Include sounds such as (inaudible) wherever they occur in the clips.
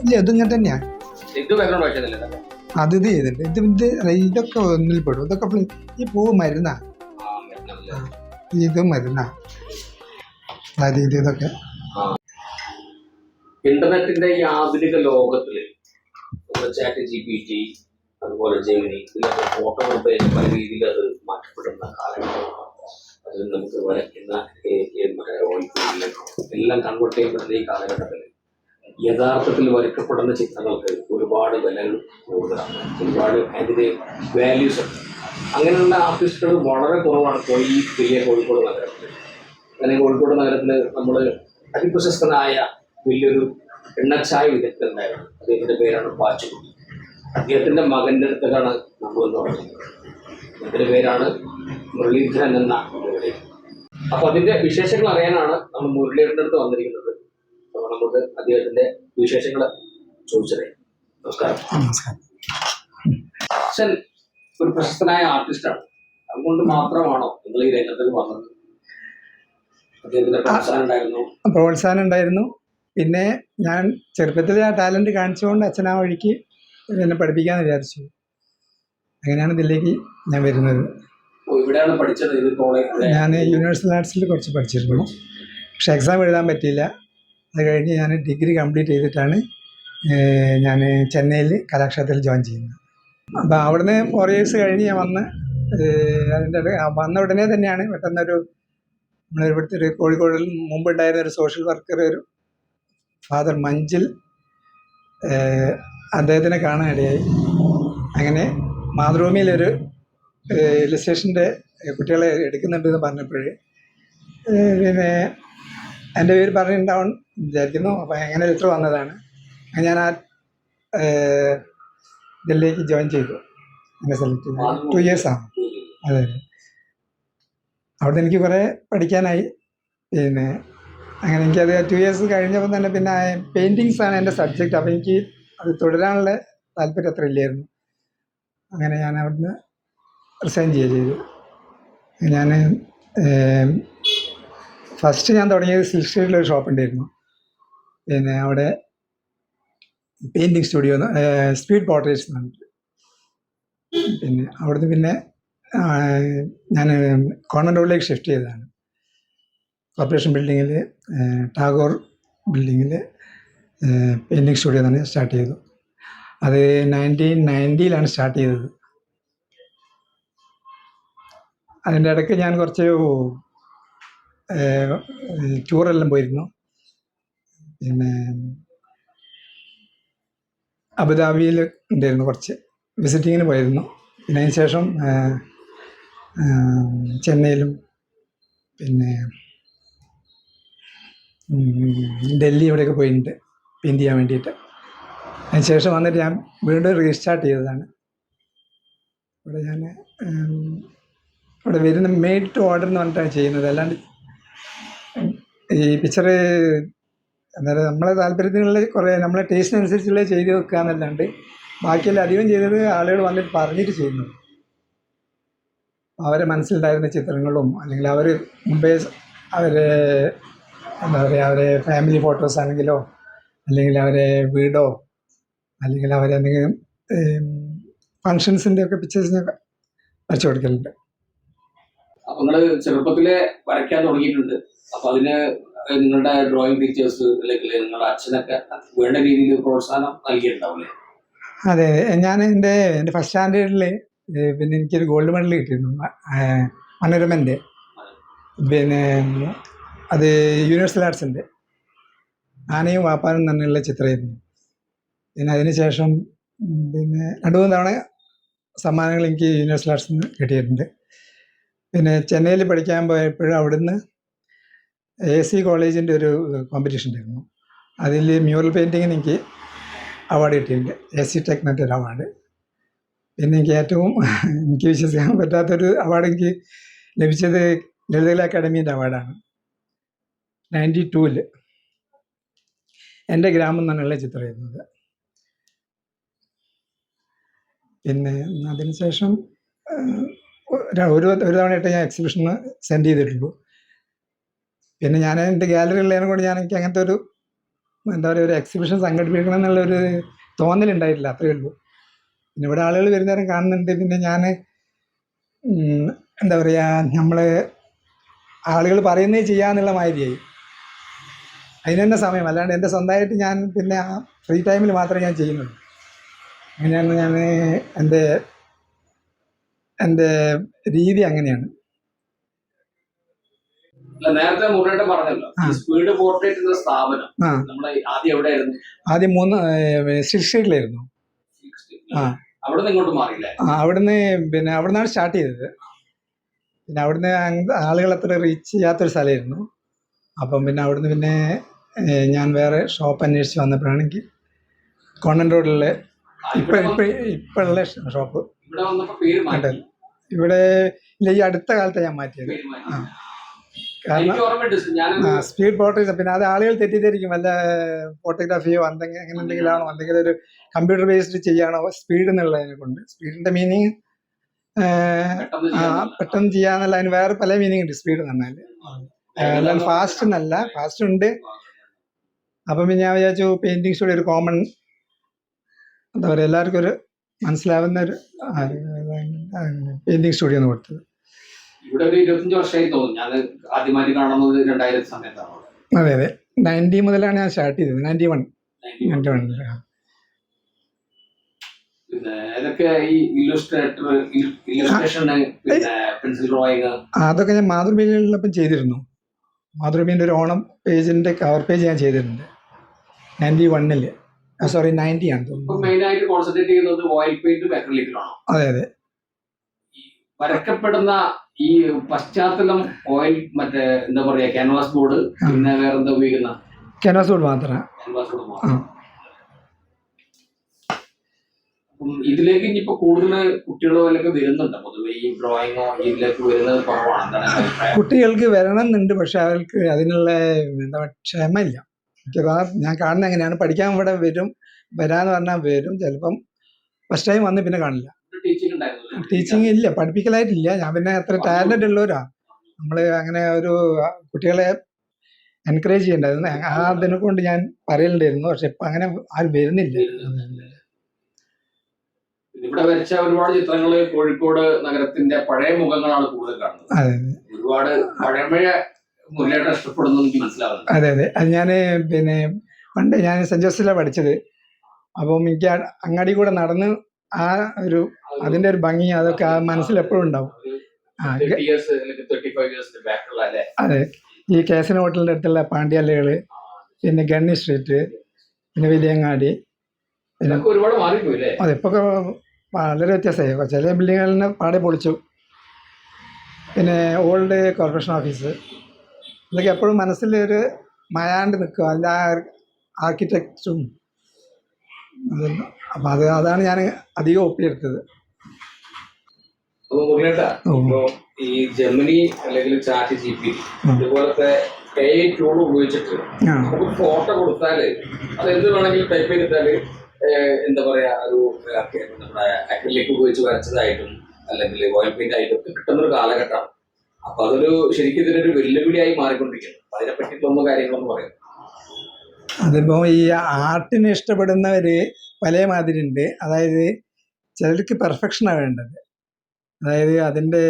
ഇല്ല ഇത് വായിച്ചതല്ലേ ഇതൊക്കെ? അത് ഇത് ചെയ്തിട്ടുണ്ട്. ഇത് ഇത് ഇതൊക്കെ ഒന്നിൽ പെടും. ഇതൊക്കെ ഈ പൂവ് മരുന്നാ. ഇത് മരുന്നാ. അതായത് ഇത് ഇതൊക്കെ. ഇന്റർനെറ്റിന്റെ ഈ ആധുനിക ലോകത്തിൽ ചാറ്റ് ജി പി ടി അതുപോലെ ജെമിനി ഇതിലൊക്കെ ഫോട്ടോ പേര് പല രീതിയിൽ അത് മാറ്റപ്പെടുന്ന കാലഘട്ടമാണ് അതിൽ നമുക്ക് വരയ്ക്കുന്ന എല്ലാം കൺവേർട്ട് ചെയ്യപ്പെടുന്ന ഈ കാലഘട്ടത്തിൽ യഥാർത്ഥത്തിൽ വരയ്ക്കപ്പെടുന്ന ചിത്രങ്ങൾക്ക് ഒരുപാട് വിലകൾ കൂടുതലാണ്. ഒരുപാട് അതിന്റെ വാല്യൂസ് ഉണ്ട്. അങ്ങനെയുള്ള ആർട്ടിസ്റ്റുകൾ വളരെ കുറവാണ് പോയി ഈ വലിയ കോഴിക്കോട് നഗരത്തിൽ അങ്ങനെ കോഴിക്കോട് നഗരത്തിൽ നമ്മൾ അതിപ്രശസ്തനായ വലിയൊരു എണ്ണച്ചായ വിദഗ്ധനുണ്ടായിരുന്നു. അദ്ദേഹത്തിന്റെ പേരാണ് പാച്ചുകുട്ടി. അദ്ദേഹത്തിന്റെ മകന്റെ അടുത്തേക്കാണ് നമ്മൾ എന്ന് പറയുന്നത് പേരാണ് മുരളീധരൻ എന്ന മുരളി അപ്പൊ അതിന്റെ വിശേഷങ്ങൾ അറിയാനാണ് നമ്മൾ മുരളീധരന്റെ അടുത്ത് വന്നിരിക്കുന്നത്. നമുക്ക് അദ്ദേഹത്തിന്റെ വിശേഷങ്ങൾ ചോദിച്ചറിയാം നമസ്കാരം. നമസ്കാരം. അച്ഛൻ ഒരു പ്രശസ്തനായ ആർട്ടിസ്റ്റാണ്. അതുകൊണ്ട് മാത്രമാണോ നിങ്ങൾ ഈ രംഗത്തേക്ക് വന്നത്? അദ്ദേഹത്തിന്റെ പ്രോത്സാഹനം ഉണ്ടായിരുന്നു. പ്രോത്സാഹനം ഉണ്ടായിരുന്നു. പിന്നെ ഞാൻ ചെറുപ്പത്തിൽ ആ ടാലന്റ് കാണിച്ചുകൊണ്ട് അച്ഛൻ ആ വഴിക്ക് എന്നെ പഠിപ്പിക്കാന്ന് വിചാരിച്ചു. അങ്ങനെയാണ് ഇതിലേക്ക് ഞാൻ വരുന്നത്. ഞാൻ യൂണിവേഴ്സൽ ആർട്സിൽ കുറച്ച് പഠിച്ചിരുന്നു. പക്ഷെ എക്സാം എഴുതാൻ പറ്റിയില്ല. അത് കഴിഞ്ഞ് ഞാൻ ഡിഗ്രി കംപ്ലീറ്റ് ചെയ്തിട്ടാണ് ഞാൻ ചെന്നൈയിൽ കലാക്ഷേത്രത്തിൽ ജോയിൻ ചെയ്യുന്നത്. അപ്പോൾ അവിടുന്ന് ഫോർ ഇയേഴ്സ് കഴിഞ്ഞ് ഞാൻ വന്ന് അതിന്റെ വന്ന ഉടനെ തന്നെയാണ് പെട്ടെന്നൊരു നമ്മൾ ഇവിടുത്തെ ഒരു കോഴിക്കോടിൽ മുമ്പുണ്ടായിരുന്ന ഒരു സോഷ്യൽ വർക്കർ ഒരു ഫാദർ മഞ്ചിൽ അദ്ദേഹത്തിനെ കാണാൻ ഇടയായി. അങ്ങനെ മാതൃഭൂമിയിലൊരു ഇലസ്ട്രേഷന്റെ കുട്ടികളെ എടുക്കുന്നുണ്ടെന്ന് പറഞ്ഞപ്പോഴേ പിന്നെ എന്റെ പേര് പറഞ്ഞിട്ടുണ്ടാവും. വിചാരിക്കുന്നു അപ്പോൾ എങ്ങനെ ലെറ്റർ വന്നതാണ്. ഞാൻ ആ ഇതിലേക്ക് ജോയിൻ ചെയ്തു. എന്നെ സെലക്ട് ചെയ്തു. ടു ഇയേഴ്സാണ് അതെ അതെ. അവിടെ എനിക്ക് കുറേ പഠിക്കാനായി. പിന്നെ അങ്ങനെ എനിക്കത് ടു ഇയേഴ്സ് കഴിഞ്ഞപ്പോൾ തന്നെ പിന്നെ പെയിന്റിങ്സ് ആണ് എന്റെ സബ്ജക്റ്റ് അപ്പോൾ എനിക്ക് അത് തുടരാനുള്ള താല്പര്യം അത്ര ഇല്ലായിരുന്നു. അങ്ങനെ ഞാൻ അവിടുന്ന് റിസൈൻ ചെയ്യുക ചെയ്തു. ഞാൻ ഫസ്റ്റ് ഞാൻ തുടങ്ങിയത് സിൽക്ക് സ്ട്രീറ്റിലൊരു ഷോപ്പ് ഉണ്ടായിരുന്നു. പിന്നെ അവിടെ പെയിന്റിങ് സ്റ്റുഡിയോ സ്പീഡ് പോർട്രേറ്റ്സ് എന്ന് പറഞ്ഞിട്ട്. പിന്നെ അവിടുന്ന് പിന്നെ ഞാൻ കോൺവെന്റ് റോഡിലേക്ക് ഷിഫ്റ്റ് ചെയ്തതാണ്. കോർപ്പറേഷൻ ബിൽഡിങ്ങിൽ ടാഗോർ ബിൽഡിങ്ങിൽ പെയിന്റിങ് സ്റ്റുഡിയോ തന്നെ സ്റ്റാർട്ട് ചെയ്തു. അത് നയന്റീൻ നയന്റിയിലാണ് സ്റ്റാർട്ട് ചെയ്തത്. അതിന്റെ ഇടയ്ക്ക് ഞാൻ കുറച്ച് ടൂറെല്ലാം പോയിരുന്നു. പിന്നെ അബുദാബിയിൽ ഉണ്ടായിരുന്നു കുറച്ച് വിസിറ്റിങ്ങിന് പോയിരുന്നു. പിന്നെ അതിന് ശേഷം ചെന്നൈയിലും പിന്നെ ഡൽഹി ഇവിടെയൊക്കെ പോയിട്ടുണ്ട്. പെയിന്റ് ചെയ്യാൻ വേണ്ടിയിട്ട്. അതിന് ശേഷം വന്നിട്ട് ഞാൻ വീണ്ടും റീസ്റ്റാർട്ട് ചെയ്തതാണ്. ഇവിടെ ഞാൻ ഇവിടെ വരുന്ന മെയ്ഡ് ടു ഓർഡർ എന്ന് പറഞ്ഞിട്ടാണ് ചെയ്യുന്നത്. അല്ലാണ്ട് ഈ പിക്ചർ അന്നേരം നമ്മളെ താല്പര്യത്തിനുള്ള കുറേ നമ്മളെ ടേസ്റ്റിനനുസരിച്ചുള്ള ചെയ്ത് വെക്കുക എന്നല്ലാണ്ട് ബാക്കിയെല്ലാം അധികം ചെയ്തത് ആളുകൾ വന്നിട്ട് പറഞ്ഞിട്ട് ചെയ്യുന്നു. അവരെ മനസ്സിലുണ്ടായിരുന്ന ചിത്രങ്ങളും അല്ലെങ്കിൽ അവർ മുമ്പേ അവരെ എന്താ പറയുക അവരെ ഫാമിലി ഫോട്ടോസ് ആണെങ്കിലോ അല്ലെങ്കിൽ അവരെ വീടോ അല്ലെങ്കിൽ അവരെ എന്തെങ്കിലും ഫങ്ഷൻസിന്റെ ഒക്കെ പിക്ചേഴ്സിനൊക്കെ വരച്ചു കൊടുക്കലുണ്ട്. അപ്പൊ നിങ്ങൾ ചെറുപ്പത്തിലെ വരയ്ക്കാൻ തുടങ്ങിയിട്ടുണ്ട്. അപ്പൊ അതിന് നിങ്ങളുടെ ഡ്രോയിങ് ടീച്ചേഴ്സ് അല്ലെങ്കിൽ നിങ്ങളുടെ അച്ഛനൊക്കെ വേണ്ട രീതിയിൽ പ്രോത്സാഹനം നൽകിയിട്ടുണ്ടാവില്ലേ? അതെ ഞാൻ എന്റെ എന്റെ ഫസ്റ്റ് സ്റ്റാൻഡേർഡിൽ പിന്നെ എനിക്കൊരു ഗോൾഡ് മെഡൽ കിട്ടിയിരുന്നു മനോരമന്റെ. പിന്നെ അത് യൂണിവേഴ്സൽ ആർട്സിന്റെ ആനയും വാപ്പാനും തന്നെയുള്ള ചിത്രമായിരുന്നു. പിന്നെ അതിനുശേഷം പിന്നെ രണ്ട് മൂന്ന് തവണ സമ്മാനങ്ങൾ എനിക്ക് യൂണിവേഴ്സൽ ആർട്സിൽ നിന്ന് കിട്ടിയിട്ടുണ്ട്. പിന്നെ ചെന്നൈയിൽ പഠിക്കാൻ പോയപ്പോഴും അവിടുന്ന് എ സി കോളേജിന്റെ ഒരു കോമ്പറ്റീഷൻ ഉണ്ടായിരുന്നു. അതിൽ മ്യൂറൽ പെയിന്റിങ്ങിന് എനിക്ക് അവാർഡ് കിട്ടിയിട്ടുണ്ട്. എ സി ടെക് എന്നൊരു അവാർഡ് പിന്നെ എനിക്ക് ഏറ്റവും (laughs) എനിക്ക് വിശ്വസിക്കാൻ പറ്റാത്തൊരു അവാർഡ് എനിക്ക് ലഭിച്ചത് ലളിതകല അക്കാഡമീന്റെ അവാർഡാണ് നയന്റി ടൂവിൽ എന്റെ ഗ്രാമം എന്നാണുള്ള ചിത്രം എഴുതുന്നത് പിന്നെ അതിനുശേഷം ഒരു ഒരു തവണയായിട്ട് ഞാൻ എക്സിബിഷന് സെൻഡ് ചെയ്തിട്ടുള്ളൂ. പിന്നെ ഞാൻ എന്റെ ഗാലറി ഉള്ളതിനെ കൊണ്ട് ഞാൻ എനിക്ക് അങ്ങനത്തെ ഒരു എന്താ പറയുക ഒരു എക്സിബിഷൻ സംഘടിപ്പിക്കണം എന്നുള്ളൊരു തോന്നലുണ്ടായിട്ടില്ല അത്രയേ ഉള്ളൂ. പിന്നെ ഇവിടെ ആളുകൾ വരുന്നേരം കാണുന്നുണ്ട് പിന്നെ ഞാൻ എന്താ പറയുക നമ്മൾ ആളുകൾ പറയുന്നത് ചെയ്യാന്നുള്ള മാതിരിയായി. അതിന് തന്നെ സമയം അല്ലാണ്ട് എന്റെ സ്വന്തമായിട്ട് ഞാൻ പിന്നെ ആ ഫ്രീ ടൈമിൽ മാത്രമേ ഞാൻ ചെയ്യുന്നുള്ളൂ. അങ്ങനെയാണ് ഞാൻ എന്റെ എന്റെ രീതി അങ്ങനെയാണ്. നേരത്തെ മുരേട്ടൻ പറഞ്ഞല്ലോ സ്പീഡ് പോർട്രേറ്റ് എന്ന സ്ഥാപനം നമ്മൾ ആദ്യം എവിടെയായിരുന്നു? ആദ്യം മൂന്ന് സിക്സ് സ്ട്രീറ്റിലായിരുന്നു ആ. അവിടെ നിന്ന് ഇങ്ങോട്ട് മാറിയില്ലേ? അവിടുന്ന് പിന്നെ അവിടുന്നാണ് സ്റ്റാർട്ട് ചെയ്തത്. പിന്നെ അവിടുന്ന് ആളുകൾ അത്ര റീച്ച് ചെയ്യാത്തൊരു സ്ഥലമായിരുന്നു. അപ്പം പിന്നെ അവിടുന്ന് പിന്നെ ഞാൻ വേറെ ഷോപ്പ് അന്വേഷിച്ച് വന്നപ്പോഴാണെങ്കിൽ കോണ്ടൻ റോഡിലെ ഇപ്പൊ ഇപ്പം ഇപ്പോഴുള്ള ഷോപ്പ് ഇവിടെ ഇവിടെ ഇല്ല ഈ അടുത്ത കാലത്താണ് ഞാൻ മാറ്റിയത്. ആ. കാരണം സ്പീഡ് ഫോട്ടോസ് പിന്നെ അത് ആളുകൾ തെറ്റിദ്ധരിക്കും. വല്ല ഫോട്ടോഗ്രാഫിയോ എന്തെങ്കിലും അങ്ങനെ എന്തെങ്കിലും ആണോ എന്തെങ്കിലും ഒരു കമ്പ്യൂട്ടർ ബേസ്ഡ് ചെയ്യാണോ സ്പീഡ് എന്നുള്ളതിനെ കൊണ്ട്. സ്പീഡിന്റെ മീനിങ് പെട്ടെന്ന് ആ പെട്ടെന്ന് ചെയ്യാന്നുള്ള അതിന് വേറെ പല മീനിങ് ഉണ്ട് സ്പീഡ് എന്ന് പറഞ്ഞാൽ ഫാസ്റ്റ് എന്നല്ല ഫാസ്റ്റ് ഉണ്ട്. അപ്പം പിന്നെ ഞാൻ വിചാരിച്ചു പെയിന്റിങ്സ് സ്റ്റുഡിയോ ഒരു കോമൺ എന്താ പറയുക എല്ലാവർക്കും ഒരു മനസ്സിലാവുന്ന ഒരു പെയിന്റിങ് സ്റ്റുഡിയോ ആണ് കൊടുത്തത്. ഇവിടെ ഒരു ഇരുപത്തഞ്ച് വർഷമായി തോന്നുന്നു. ഞാൻ ആദ്യമായിട്ട് കാണുന്നത് രണ്ടായിരത്തി സമയത്താണ് അതെ അതെ. നയന്റി മുതലാണ് ഞാൻ സ്റ്റാർട്ട് ചെയ്തത്. Ninety one. 91. നയന്റി വണ്ണിൽ പിന്നെ ഏതൊക്കെ ഈ ഇലസ്ട്രേറ്റർ ഇലസ്ട്രേഷൻ പിന്നെ പെൻസിൽ ഡ്രോയിങ്? അതൊക്കെ ഞാൻ മാതൃഭൂമിയിലൊപ്പം ചെയ്തിരുന്നു. മാതൃഭൂമിന്റെ ഒരു ഓണം പേജിന്റെ കവർ പേജ് ഞാൻ ചെയ്തിട്ടുണ്ട്. നയന്റി വണ്ണിൽ. സോറി നയന്റി ആണ് തോന്നുന്നു അതെ അതെ. വരക്കപ്പെടുന്ന ഈ പശ്ചാത്തലം ഓയിൽ മറ്റേ എന്താ പറയാ ക്യാൻവാസ് ബോർഡ് പിന്നെ വേറെ എന്താ ഉപയോഗിക്കുന്ന? ക്യാൻവാസ് ബോർഡ് മാത്രമാണ് ക്യാൻവാസ് ബോർഡ് മാത്രം. ഇതിലേക്ക് ഇനിയിപ്പോ കൂടുതൽ കുട്ടികളോ അല്ലെങ്കിൽ വരുന്നുണ്ട്? പൊതുവെ ഈ ഡ്രോയിങ്ങോ ഇതിലേക്ക് വരുന്നത് കുറവാണ്. കുട്ടികൾക്ക് വരണം എന്നുണ്ട് പക്ഷെ അവർക്ക് അതിനുള്ള എന്താ ക്ഷമയില്ല. ഞാൻ കാണുന്നത് എങ്ങനെയാണ്? പഠിക്കാൻ ഇവിടെ വരും വരാന്ന് പറഞ്ഞാൽ വരും. ചിലപ്പം ഫസ്റ്റ് ടൈം വന്ന് പിന്നെ കാണില്ല. ടീച്ചിങ് ഉണ്ടായിരുന്നു ടീച്ചിങ് ഇല്ല. പഠിപ്പിക്കലായിട്ടില്ല. ഞാൻ പിന്നെ അത്ര ടാലന്റ് ഉള്ളവരാ. നമ്മൾ അങ്ങനെ ഒരു കുട്ടികളെ എൻകറേജ് ചെയ്യണ്ടായിരുന്നു. ആ അതിനെ കൊണ്ട് ഞാൻ പറയലുണ്ടായിരുന്നു. പക്ഷെ ഇപ്പൊ അങ്ങനെ ആരും വരുന്നില്ല. ഇവിടെ വരച്ച ഒരുപാട് ചിത്രങ്ങൾ കോഴിക്കോട് നഗരത്തിന്റെ പഴയ മുഖങ്ങളാണ് കൂടുതൽ കാണുന്നത്. ഒരുപാട് പഴമഴ മുരളിയായിട്ട് ഇഷ്ടപ്പെടുന്നു എനിക്ക് മനസ്സിലാവുന്നുണ്ട്. അതെ അതെ. അത് ഞാൻ പിന്നെ പണ്ട് ഞാൻ സെന്റ് ജോസഫിലാണ് പഠിച്ചത്. അപ്പം എനിക്ക് അങ്ങാടി കൂടെ നടന്ന് ആ ഒരു അതിന്റെ ഒരു ഭംഗി അതൊക്കെ ആ മനസ്സിൽ എപ്പോഴും ഉണ്ടാവും. അല്ലെ? അതെ. ഈ കേസന ഹോട്ടലിന്റെ അടുത്തുള്ള പാണ്ഡ്യാലകൾ പിന്നെ ഗണ്ണി സ്ട്രീറ്റ് പിന്നെ വലിയങ്ങാടി പിന്നെ അല്ലേ അതെ ഇപ്പൊ വളരെ വ്യത്യാസമായി. ചില ബിൽഡിങ്ങുകളിൽ പാടെ പൊളിച്ചു. പിന്നെ ഓൾഡ് കോർപ്പറേഷൻ ഓഫീസ്. ഇതൊക്കെ എപ്പോഴും മനസ്സിൽ ഒരു മയാണ്ട് നിൽക്കുക. അതിന്റെ ആർക്കിടെക്ചറും ആർക്കിടെക്റ്റും അപ്പം അത് അതാണ് ഞാൻ അധികം ഒപ്പിയെടുത്തത്. അപ്പൊ മുരളിയേട്ടാ ഓ. ഇപ്പൊ ഈ ജെമിനി അല്ലെങ്കിൽ ചാറ്റ് ജി പി ഇതുപോലത്തെ എ ടൂൾ ഉപയോഗിച്ചിട്ട് നമുക്ക് ഫോട്ടോ കൊടുത്താൽ അത് എന്ത് വേണമെങ്കിലും ടൈപ്പ് ചെയ്തിട്ടാൽ എന്താ പറയാ ഒരു നമ്മുടെ അക്രിലിക് ഉപയോഗിച്ച് വരച്ചതായിട്ടും അല്ലെങ്കിൽ ഓയിൽ പെയിന്റ് ആയിട്ടും ഒക്കെ കിട്ടുന്ന ഒരു കാലഘട്ടമാണ്. അപ്പൊ അതൊരു ശരിക്കും ഇതിനൊരു വെല്ലുവിളിയായി മാറിക്കൊണ്ടിരിക്കുന്നു. അതിനെ പറ്റി തോന്നുന്ന കാര്യങ്ങളൊന്നും പറയാം. അതിപ്പോൾ ഈ ആർട്ടിനെ ഇഷ്ടപ്പെടുന്നവർ പല മാതിരി ഉണ്ട് അതായത് ചിലർക്ക് പെർഫെക്ഷനാണ് വേണ്ടത്. അതായത് അതിന്റെ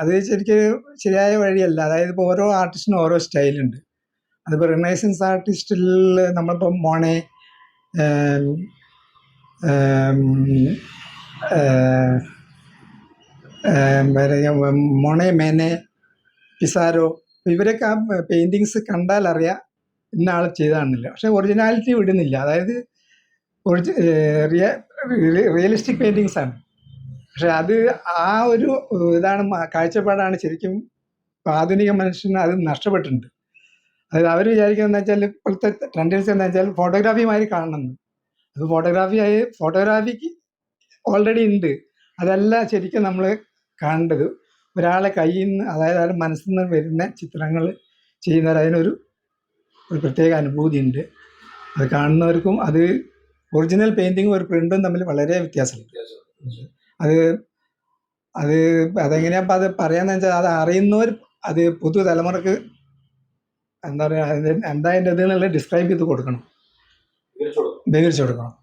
അത് ശരിക്കും ശരിയായ വഴിയല്ല. അതായത് ഇപ്പോൾ ഓരോ ആർട്ടിസ്റ്റിനും ഓരോ സ്റ്റൈലുണ്ട്. അതിപ്പോൾ റിനൈസൻസ് ആർട്ടിസ്റ്റിൽ നമ്മളിപ്പോൾ മോണെ മോണെ മേനെ പിസാരോ ഇവരൊക്കെ ആ പെയിന്റിങ്സ് കണ്ടാൽ അറിയാം ഇന്ന ആൾ പക്ഷെ ഒറിജിനാലിറ്റി വിടുന്നില്ല. അതായത് റിയലിസ്റ്റിക് പെയിന്റിങ്സ് ആണ്. പക്ഷെ അത് ആ ഒരു ഇതാണ് കാഴ്ചപ്പാടാണ് ശരിക്കും ആധുനിക മനുഷ്യന് അത് നഷ്ടപ്പെട്ടിട്ടുണ്ട്. അതായത് അവർ വിചാരിക്കുന്നത് വെച്ചാൽ ഇപ്പോഴത്തെ ട്രെൻഡൻസ് എന്താ വെച്ചാൽ ഫോട്ടോഗ്രാഫിയുമായി കാണണം എന്ന്. അത് ഫോട്ടോഗ്രാഫി ആയി ഫോട്ടോഗ്രാഫിക്ക് ഓൾറെഡി ഉണ്ട്. അതല്ല ശരിക്കും നമ്മൾ കാണേണ്ടത്. ഒരാളെ കയ്യിൽ നിന്ന് അതായത് അവരുടെ മനസ്സിൽ നിന്ന് വരുന്ന ചിത്രങ്ങൾ ചെയ്യുന്നവർ അതിനൊരു ഒരു പ്രത്യേക അനുഭൂതി ഉണ്ട് അത് കാണുന്നവർക്കും അത് ഒറിജിനൽ പെയിന്റിങ്ങും ഒരു പ്രിന്റും തമ്മിൽ വളരെ വ്യത്യാസമുണ്ട്. അത് അത് അതെങ്ങനെയാ അത് പറയാന്ന് വെച്ചാൽ അത് അറിയുന്നവർ അത് പുതുതലമുറക്ക് എന്താ പറയുക അത് എന്താ അതിന്റെ ഇത് എന്നുള്ളത് ഡിസ്ക്രൈബ് ചെയ്ത് കൊടുക്കണം. വിവരിച്ചു കൊടുക്കണം.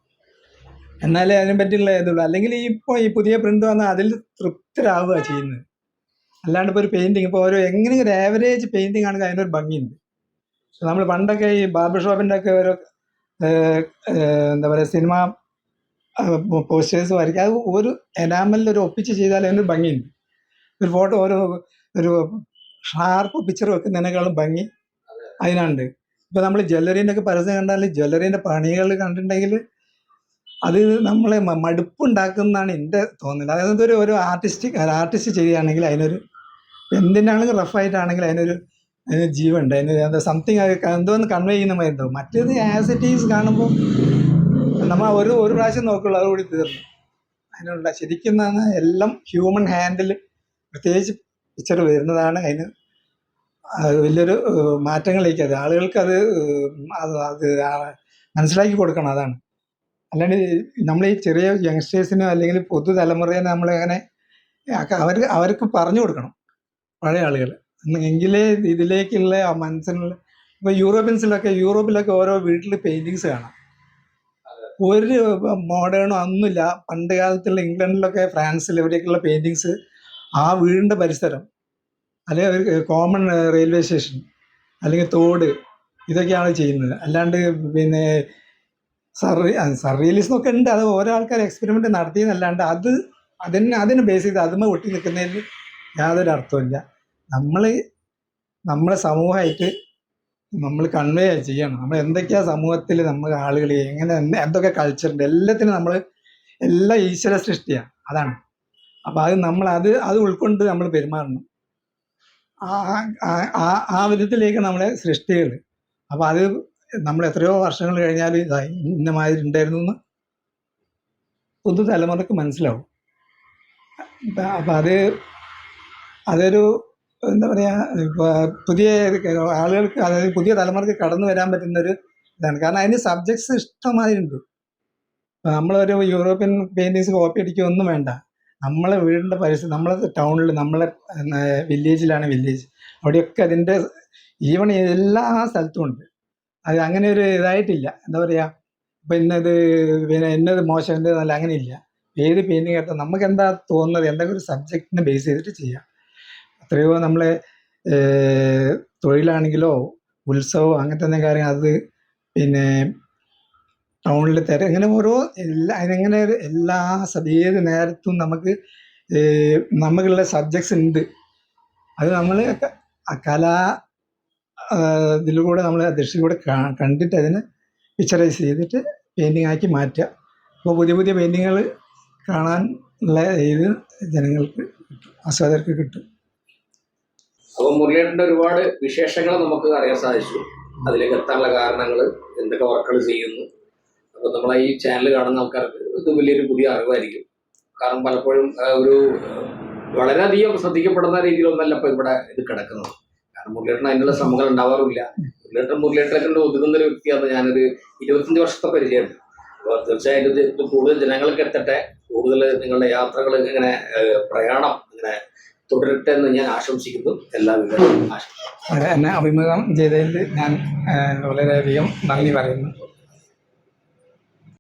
എന്നാലേ അതിനെ പറ്റിയുള്ള ഇതുള്ളൂ. അല്ലെങ്കിൽ ഇപ്പോൾ ഈ പുതിയ പ്രിന്റ് വന്നാൽ അതിൽ തൃപ്തരാവുക ചെയ്യുന്നത്. അല്ലാണ്ട് ഇപ്പോൾ ഒരു പെയിന്റിങ് ഇപ്പോൾ ഓരോ എങ്ങനെ ഒരു ആവറേജ് പെയിന്റിംഗ് ആണെങ്കിൽ അതിനൊരു ഭംഗിയുണ്ട്. നമ്മൾ പണ്ടൊക്കെ ഈ ബാർബർ ഷോപ്പിന്റെ ഒക്കെ ഏഹ്, എന്താ പറയുക സിനിമ പോസ്റ്റേഴ്സ് വരയ്ക്കുക അത് ഒരു എനാമലിൽ ഒരു ഒപ്പിച്ച് ചെയ്താൽ അതിനൊരു ഭംഗിയുണ്ട്. ഒരു ഫോട്ടോ ഒരു ഒരു ഷാർപ്പ് പിക്ചർ വെക്കുന്നതിനേക്കാളും ഭംഗി അതിനുണ്ട്. ഇപ്പം നമ്മൾ ജ്വല്ലറീന്റെ ഒക്കെ പരസ്യം കണ്ടാൽ ജ്വല്ലറീന്റെ പണികൾ കണ്ടിട്ടുണ്ടെങ്കിൽ അത് നമ്മളെ മടുപ്പുണ്ടാക്കുന്നതാണ് എന്റെ തോന്നുന്നത് അതായത് ഒരു ഒരു ആർട്ടിസ്റ്റിക് ആർട്ടിസ്റ്റ് ചെയ്യുകയാണെങ്കിൽ അതിനൊരു എന്തിനാണെങ്കിലും റഫായിട്ടാണെങ്കിൽ അതിനൊരു അതിന് ജീവുണ്ട്. അതിന് എന്താ സംതിങ് എന്തോന്ന് കൺവേ ചെയ്യുന്ന മാതിരി എന്തോ. മറ്റേത് ആസ് ഇറ്റ് ഈസ് കാണുമ്പോൾ നമ്മൾ ഒരു ഒരു പ്രാവശ്യം നോക്കുള്ളൂ അതുകൂടി തീർന്നു. അതിനുള്ള ശരിക്കും എല്ലാം ഹ്യൂമൻ ഹാൻഡിൽ പ്രത്യേകിച്ച് പിക്ചർ വരുന്നതാണ്. അതിന് വലിയൊരു മാറ്റങ്ങളിലേക്ക് അത് ആളുകൾക്ക് അത് അത് മനസ്സിലാക്കി കൊടുക്കണം അതാണ്. അല്ലാണ്ട് നമ്മൾ ഈ ചെറിയ യങ്സ്റ്റേഴ്സിനോ അല്ലെങ്കിൽ പുതുതലമുറയെ നമ്മളെങ്ങനെ അവർ അവർക്ക് പറഞ്ഞു കൊടുക്കണം. പഴയ ആളുകൾ എങ്കിലേ ഇതിലേക്കുള്ള ആ മനസ്സിനുള്ള ഇപ്പൊ യൂറോപ്യൻസിലൊക്കെ യൂറോപ്പിലൊക്കെ ഓരോ വീട്ടിൽ പെയിന്റിങ്സ് കാണാം. ഒരു മോഡേണോ ഒന്നുമില്ല പണ്ട് കാലത്തുള്ള ഇംഗ്ലണ്ടിലൊക്കെ ഫ്രാൻസിൽ ഇവിടെയൊക്കെയുള്ള പെയിന്റിങ്സ് ആ വീടിന്റെ പരിസരം അല്ലെങ്കിൽ ഒരു കോമൺ റെയിൽവേ സ്റ്റേഷൻ അല്ലെങ്കിൽ തോട് ഇതൊക്കെയാണ് ചെയ്യുന്നത്. അല്ലാണ്ട് പിന്നെ സർറി സർറിയലിസം ഒക്കെ ഉണ്ട്. അത് ഓരോ ആൾക്കാർ എക്സ്പെരിമെന്റ് നടത്തിയെന്നല്ലാണ്ട് അത് അതിന് അതിന് ബേസ് ചെയ്ത് അതുമ്മ ഒട്ടി നിൽക്കുന്നതിൽ യാതൊരു അർത്ഥമില്ല നമ്മൾ നമ്മളെ സമൂഹമായിട്ട് നമ്മൾ കൺവേ ചെയ്യണം. നമ്മൾ എന്തൊക്കെയാ സമൂഹത്തിൽ നമ്മൾ ആളുകൾ എങ്ങനെ എന്തൊക്കെ കൾച്ചറുണ്ട് എല്ലാത്തിനും നമ്മൾ എല്ലാം ഈശ്വര സൃഷ്ടിയാണ് അതാണ്. അപ്പോൾ അത് നമ്മൾ അത് അത് ഉൾക്കൊണ്ട് നമ്മൾ പെരുമാറണം. ആ ആ- വിധത്തിലേക്ക് നമ്മളെ സൃഷ്ടികൾ അപ്പോൾ അത് നമ്മൾ എത്രയോ വർഷങ്ങൾ കഴിഞ്ഞാൽ ഇതായി ഇന്ന മാതിരി ഉണ്ടായിരുന്നു എന്ന് പുതുതലമുറക്ക് മനസ്സിലാവും. അപ്പം അത് അതൊരു എന്താ പറയുക പുതിയ ആളുകൾക്ക് അതായത് പുതിയ തലമുറയ്ക്ക് കടന്നു വരാൻ പറ്റുന്ന ഒരു ഇതാണ്. കാരണം അതിന് സബ്ജക്ട്സ് ഇഷ്ടമായിട്ടുണ്ട് നമ്മളൊരു യൂറോപ്യൻ പെയിന്റിങ്സ് കോപ്പി അടിക്കുക ഒന്നും വേണ്ട. നമ്മളെ വീടിന്റെ പരിസരം നമ്മളെ ടൗണിൽ നമ്മളെ വില്ലേജിലാണ് വില്ലേജ് അവിടെയൊക്കെ അതിന്റെ ഈവൺ എല്ലാ സ്ഥലത്തും ഉണ്ട്. അത് അങ്ങനെ ഒരു ഇതായിട്ടില്ല. എന്താ പറയുക ഇപ്പം ഇന്നത് പിന്നെ എന്നത് മോശം എന്നത് നല്ല അങ്ങനെയില്ല. ഏത് പെയിന്റിങ് എടുത്താൽ നമുക്ക് എന്താ തോന്നുന്നത്? എന്തെങ്കിലും ഒരു സബ്ജക്റ്റിനെ ബേസ് ചെയ്തിട്ട് ചെയ്യാം? എത്രയോ നമ്മളെ തൊഴിലാണെങ്കിലോ ഉത്സവം അങ്ങനത്തെ എന്തെങ്കിലും അത് പിന്നെ ടൗണിൽ തിര ഇങ്ങനെ ഓരോ എല്ലാ അതിനെങ്ങനെ എല്ലാ ഏത് നേരത്തും നമുക്ക് നമുക്കുള്ള സബ്ജക്ട്സ് ഉണ്ട്. അത് നമ്മൾ കലാ ഇതിലൂടെ നമ്മൾ ദൃഷ്ടിയിലൂടെ കണ്ടിട്ട് അതിനെ പിക്ചറൈസ് ചെയ്തിട്ട് പെയിന്റിങ് ആക്കി മാറ്റുക അപ്പോൾ പുതിയ പുതിയ പെയിന്റിങ്ങുകൾ കാണാൻ ഉള്ള ഇത് ജനങ്ങൾക്ക് കിട്ടും ആസ്വാദകർക്ക് കിട്ടും. അപ്പൊ മുരളിയേട്ടന്റെ ഒരുപാട് വിശേഷങ്ങൾ നമുക്ക് അറിയാൻ സാധിച്ചു. അതിലേക്ക് എത്താനുള്ള കാരണങ്ങൾ എന്തൊക്കെ വർക്കുകൾ ചെയ്യുന്നു. അപ്പൊ നമ്മളെ ഈ ചാനൽ കാണുന്ന ആൾക്കാർക്ക് ഇത് വലിയൊരു പുതിയ അറിവായിരിക്കും. കാരണം പലപ്പോഴും ഒരു വളരെയധികം ശ്രദ്ധിക്കപ്പെടുന്ന രീതിയിലൊന്നല്ല ഇപ്പൊ ഇവിടെ ഇത് കിടക്കുന്നത്. കാരണം മുരളിയേട്ടൻ അതിനുള്ള ശ്രമങ്ങൾ ഉണ്ടാവാറില്ല. മുരളിയേട്ടൻ മുരളിയേട്ടനെ ഒതുങ്ങുന്ന ഒരു വ്യക്തിയാണ് ഞാനൊരു ഇരുപത്തഞ്ച് വർഷത്തെ പരിചയമുണ്ട്. അപ്പോൾ തീർച്ചയായിട്ടും ഇത് കൂടുതൽ ജനങ്ങൾക്ക് എത്തട്ടെ. കൂടുതൽ നിങ്ങളുടെ യാത്രകൾ ഇങ്ങനെ പ്രയാണം ഇങ്ങനെ തുടരട്ടെ എന്ന് ഞാൻ ആശംസിക്കുന്നു. എല്ലാ ആശംസ എന്നെ അഭിമുഖം ചെയ്തതിൽ ഞാൻ വളരെയധികം നന്ദി പറയുന്നു.